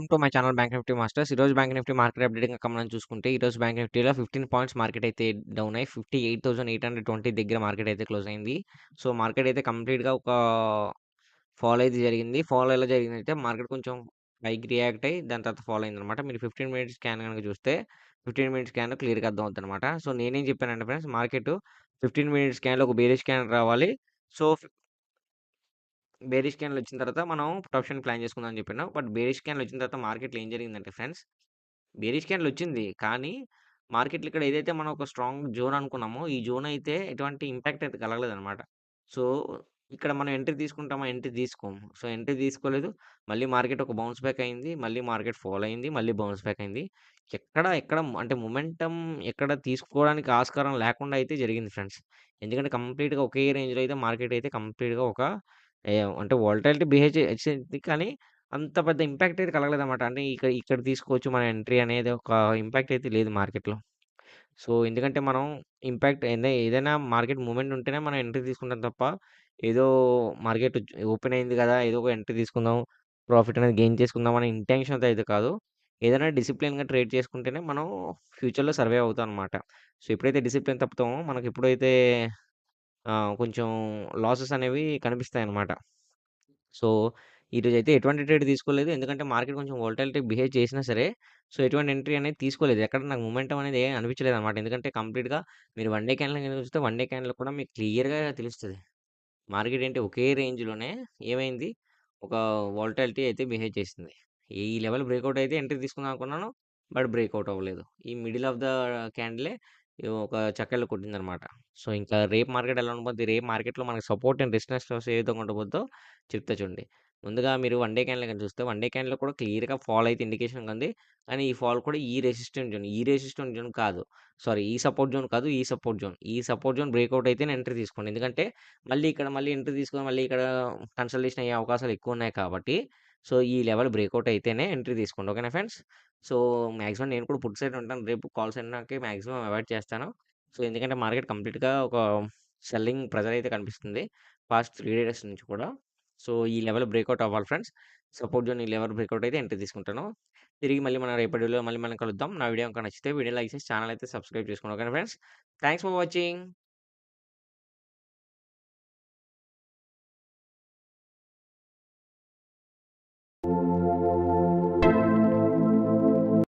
Welcome to my channel bank nifty masters. ఈరోజు bank nifty market update ఇంకా మనం చూసుకుంటే, ఈరోజు బ్యాంక్ నిఫ్టీలో 15 పాయింట్స్ మార్కెట్ అయితే డౌన్ అయ్యి 58,820 దగ్గర మార్కెట్ అయితే క్లోజ్ అయింది. సో, మార్కెట్ అయితే కంప్లీట్‌గా ఒక ఫాల్ అయితే జరిగింది. ఫాల్ ఎలా జరిగిందంటే మార్కెట్ కొంచెం పైకి రియాక్ట్ అయ్యి దాని తర్వాత ఫాలో అయింది అనమాట మీరు 15 మినిట్స్ స్కాన్ కనుక చూస్తే 15 మినిట్స్ స్కాన్ క్లియర్‌గా అర్థం అవుతుంది అనమాట సో, నేనేం చెప్పానంటే ఫ్రెండ్స్ మార్కెట్ 15 మినిట్స్ స్కాన్‌లో ఒక బేరీ స్కాన్ రావాలి. సో బేరిష్ క్యాండిల్ వచ్చిన తర్వాత మనం ప్రొఫెషన్ ప్లాన్ చేసుకుందాం అని చెప్పినా బట్ బేరిష్ క్యాండిల్ వచ్చిన తర్వాత మార్కెట్‌లో ఏం జరిగిందంటే ఫ్రెండ్స్, బేరిష్ క్యాండిల్ వచ్చింది. కానీ మార్కెట్‌లో ఇక్కడ ఏదైతే మనం ఒక స్ట్రాంగ్ జోన్ అనుకున్నామో, ఈ జోన్ అయితే ఎటువంటి ఇంపాక్ట్ అయితే కలగలేదు అనమాట సో, ఇక్కడ మనం ఎంట్రీ తీసుకుంటామా? ఎంట్రీ తీసుకోము. సో, ఎంట్రీ తీసుకోలేదు. మళ్ళీ మార్కెట్ ఒక బౌన్స్ బ్యాక్ అయింది. మళ్ళీ మార్కెట్ ఫాల్ అయింది. మళ్ళీ బౌన్స్ బ్యాక్ అయింది. ఎక్కడ ఎక్కడ అంటే మొమెంటం ఎక్కడ తీసుకోవడానికి ఆస్కారం లేకుండా అయితే జరిగింది ఫ్రెండ్స్. ఎందుకంటే కంప్లీట్‌గా ఒకే రేంజ్‌లో అయితే మార్కెట్ అయితే కంప్లీట్‌గా ఒక అంటే వోలటాలిటీ బిహేవ్ చేసింది. కానీ అంత పెద్ద ఇంపాక్ట్ అయితే కలగలేదన్నమాట అంటే ఇక్కడ ఇక్కడ తీసుకోవచ్చు మన ఎంట్రీ అనేది ఒక ఇంపాక్ట్ అయితే లేదు మార్కెట్‌లో. సో, ఎందుకంటే మనం ఇంపాక్ట్ ఏదే ఏదైనా మార్కెట్ మూవ్‌మెంట్ ఉంటేనే మనం ఎంట్రీ తీసుకుంటాం తప్ప, ఏదో మార్కెట్ ఓపెన్ అయింది కదా! ఏదో ఒక ఎంట్రీ తీసుకుందాం. ప్రాఫిట్ అనేది గెయిన్ చేసుకుందాం అనే ఇంటెన్షన్‌తో అయితే కాదు. ఏదైనా డిసిప్లిన్‌గా ట్రేడ్ చేసుకుంటేనే మనం ఫ్యూచర్‌లో సర్వైవ్ అవుతాం అనమాట. సో, ఎప్పుడైతే డిసిప్లిన్ తప్పుతామో మనకి ఎప్పుడైతే కొంచెం లాసెస్ అనేవి కనిపిస్తాయన్నమాట. సో, ఈరోజైతే ఎటువంటి ట్రేడ్ తీసుకోలేదు. ఎందుకంటే మార్కెట్ కొంచెం వోలటాలిటీ బిహేవ్ చేసినా సరే, సో, ఎటువంటి ఎంట్రీ అనేది తీసుకోలేదు. ఎక్కడ నాకు మొమెంటమ్ అనేది అనిపించలేదు అనమాట ఎందుకంటే కంప్లీట్‌గా మీరు వన్ డే క్యాండిల్ గనుక చూస్తే వన్ డే క్యాండిల్‌లో కూడా మీకు క్లియర్‌గా తెలుస్తది. మార్కెట్ ఏంటి ఒకే రేంజ్‌లోనే ఏమైంది ఒక వోలటాలిటీ అయితే బిహేవ్ చేసింది. ఈ లెవెల్ బ్రేక్‌ఔట్ అయితే ఎంట్రీ తీసుకుందాం అనుకున్నాను. బట్ బ్రేక్‌ఔట్ అవ్వలేదు. ఈ మిడిల్ ఆఫ్ ద క్యాండిలే ఒక చక్కర్లు కొట్టిందనమాట. సో, ఇంకా రేపు మార్కెట్ ఎలా ఉండబోద్ది? రేపు మార్కెట్‌లో మనకు సపోర్ట్ అండ్ రెసిస్టెన్స్ లెవెల్స్ ఏ విధంగా ఉండబోద్దో చెప్తా చూడండి. ముందుగా మీరు వన్ డే క్యాండిల్ కానీ చూస్తే వన్ డే క్యాండిల్ కూడా క్లియర్‌గా ఫాల్ అయితే ఇండికేషన్ ఉంది. కానీ ఈ ఫాల్ కూడా ఈ రెసిస్టెంట్ జోన్, ఈ రెసిస్టెంట్ జోన్ కాదు. సారీ ఈ సపోర్ట్ జోన్ కాదు. ఈ సపోర్ట్ జోన్. ఈ సపోర్ట్ జోన్ బ్రేక్అవుట్ అయితేనే ఎంట్రీ తీసుకోండి. ఎందుకంటే మళ్ళీ ఇక్కడ మళ్ళీ ఎంట్రీ తీసుకొని మళ్ళీ ఇక్కడ కన్సల్టేషన్ అయ్యే అవకాశాలు ఎక్కువ ఉన్నాయి కాబట్టి, సో, ఈ లెవెల్ బ్రేక్అవుట్ అయితేనే ఎంట్రీ తీసుకోండి. ఓకేనా ఫ్రెండ్స్? సో, మాక్సిమం నేను కూడా పుట్ సైడ్ ఉంటాను. రేపు call side maximum maximum avoid చేస్తాను. సో, ఎందుకంటే మార్కెట్ కంప్లీట్‌గా ఒక సెల్లింగ్ ప్రెజర్ అయితే కనిపిస్తుంది. పాస్ట్ త్రీ డేస్ నుంచి కూడా. సో, ఈ లెవెల్ బ్రేక్అవుట్ అవ్వాలి ఫ్రెండ్స్. సపోర్ట్ జోన్ ఈ లెవెల్ బ్రేక్అవుట్ అయితే ఎంట్రీ తీసుకుంటాను. తిరిగి మళ్ళీ మనం రేపటి వీడియోలో మళ్ళీ మనం కలుద్దాం. నా వీడియో గనుక నచ్చితే వీడియో లైక్ చేసి ఛానల్ అయితే సబ్స్క్రైబ్ చేసుకోండి. ఓకేనా ఫ్రెండ్స్? Thanks for watching.